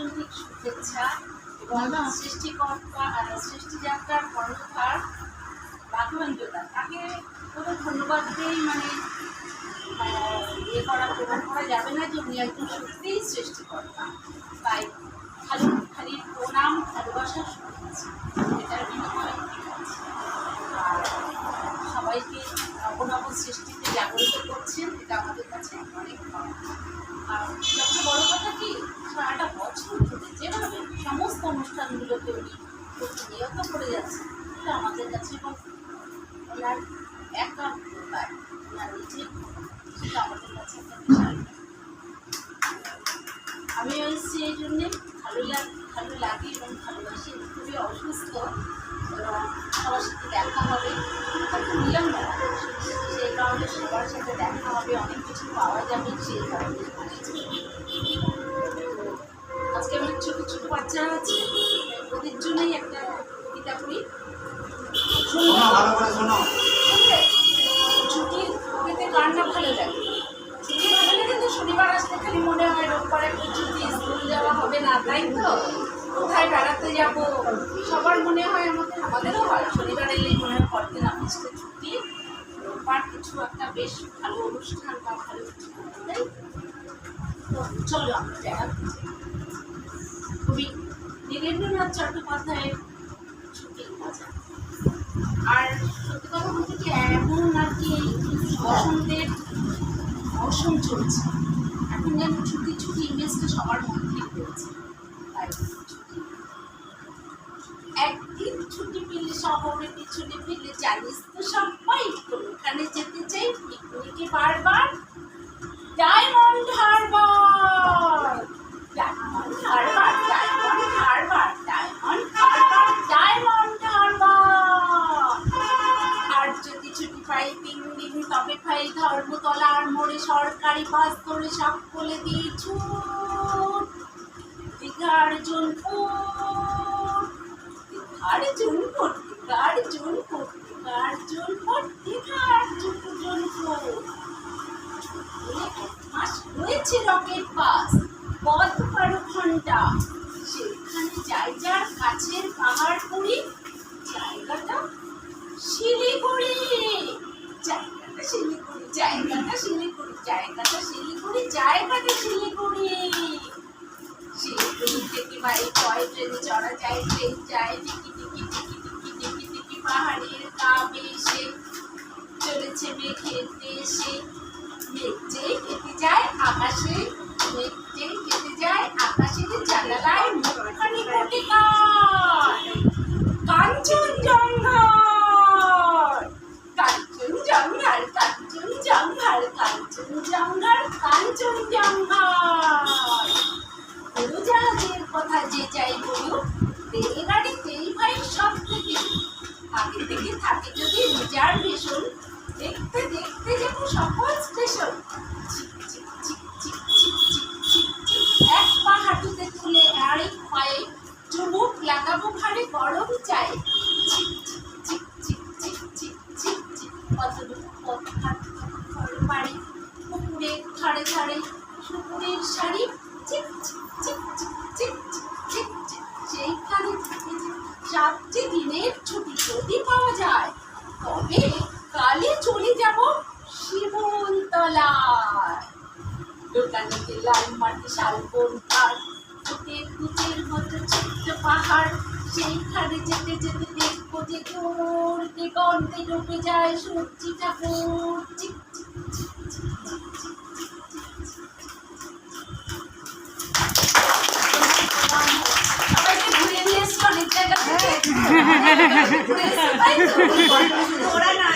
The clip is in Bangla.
আন্তরিক শুভেচ্ছা এবং সৃষ্টিকর্তা সৃষ্টিযাত্রার কর্ণধার রাঘবেন্দ্রদা তাকে কোনো ধন্যবাদ দিয়েই মানে ইয়ে করা, প্রমাণ করা যাবে না যে উনি একজন সত্যিই সৃষ্টিকর্তা। তাই সৃষ্টিতে জাগরিত করছেন, এটা আমাদের কাছে অনেক আর সবচেয়ে বড় কথা কি, সারাটা বছর ধরে যেভাবে সমস্ত অনুষ্ঠানগুলোকে উনি প্রতিনিয়ত করে যাচ্ছেন এটা আমাদের কাছে এবং ওনার একাগ্রতায় ওনার নিজের সেটা আমাদের কাছে একটা আমি এসেছি এই জন্যে, ভালো লাগ, ভালো লাগে এবং ভালোবাসি, খুবই অসুস্থ, এবং সবার সাথে দেখা হবে। সবার সাথে দেখা হবে অনেক কিছু পাওয়া যাবে সেই কারণে। আজকে আমার ছোটো ছোটো বাচ্চারা আছে। ওদের জন্যই একটা কবিতা করি ছুটি পেতে না ভালো লাগে। ছুটি ভালো লাগে তো শনিবার আসলে খালি মনে হয় রোববার ছুটি স্কুল যাওয়া হবে না তাই তো? কোথায় বেড়াতে যাব? সবার মনে হয় আমাদের আমাদেরও হয় শনিবার এলেই মনে হয় পরদিন অফিসে ছুটি। কিছু একটা বেশ ভালো অনুষ্ঠান বা ভালো চলো আমরা যাই। কবি নীরেন্দ্রনাথ চট্টোপাধ্যায়ের ছুটির মজা। আর সত্যি কথা বলতে কি, এমন আর কি বসন্তের মৌসুম চলছে। এখন যেন ছুটি ছুটি ইমেজটা সবার মধ্যেই রয়েছে তাই। ছুটি পেলে, শহরে পিছনে পেলে জানিস তো সবাই, কোনখানে যেতে চাই পিকনিকে বারবার? ডায়মন্ড হারবার ডায়মন্ড হারবার ডায়মন্ড হারবার ডায়মন্ড হারবার ডায়মন্ড আর যদি ছুটি তবে ধর্মতলার মোড়ে সরকারি বাস ধরে সব বলে দিয়ে ছুট দীঘার জনপুর দীঘার জনপুর দীঘার জনপুর দীঘার জনপুর বলে এক মাস রয়েছে রকেট বাস, পথ বারো ঘণ্টা সেখানে যাই যার কাছের পাহাড়পুরি জায়গাটা শিলিগুড়ি। জায়গাটা শিলিগুড়ি জায়গাটা শিলিগুড়ি জায়গাটা শিলিগুড়ি জায়গাটা শিলিগুড়ি। শিলিগুড়ি থেকে বাড়ি টয় ট্রেনে চড়া যায়, ট্রেন যায় পাহাড়ের কাবে চলেছে মেঘের দেশে মেঘ যেই যায় আকাশে মেঘ যেই যায় আকাশে জানালায় কাঞ্চন জঙ্গল কাঞ্চন জঙ্ঘল কাঞ্চন জঙ্ঘল কাঞ্চন জঙ্ঘল কাঞ্চন জঙ্ঘল উড়োজাহাজের কথা যে চাই যার ভীষণ দেখতে দেখতে যেন সকল স্টেশন এক পা হাঁটুতে তুলে আরেক পায়ে চুমুক লাগাবো ঘাড়ে গরম চাই পুকুরে শাড়ি সেইখানে সাতটি দিনের ছুটি যদি পাওয়া যায় তবে কালে চলে যাব শিমুলতলায় দোকানেতে লাল মাটি, শালবন পার চোখের কুচের মতো ছোট্ট পাহাড়। সেইখানে যেতে যেতে দেখব যে দূর দিগন্তে ডুবে যায় সবজিটা ঠাকুর। চিক চিক চিক চিক চিক। ওরা না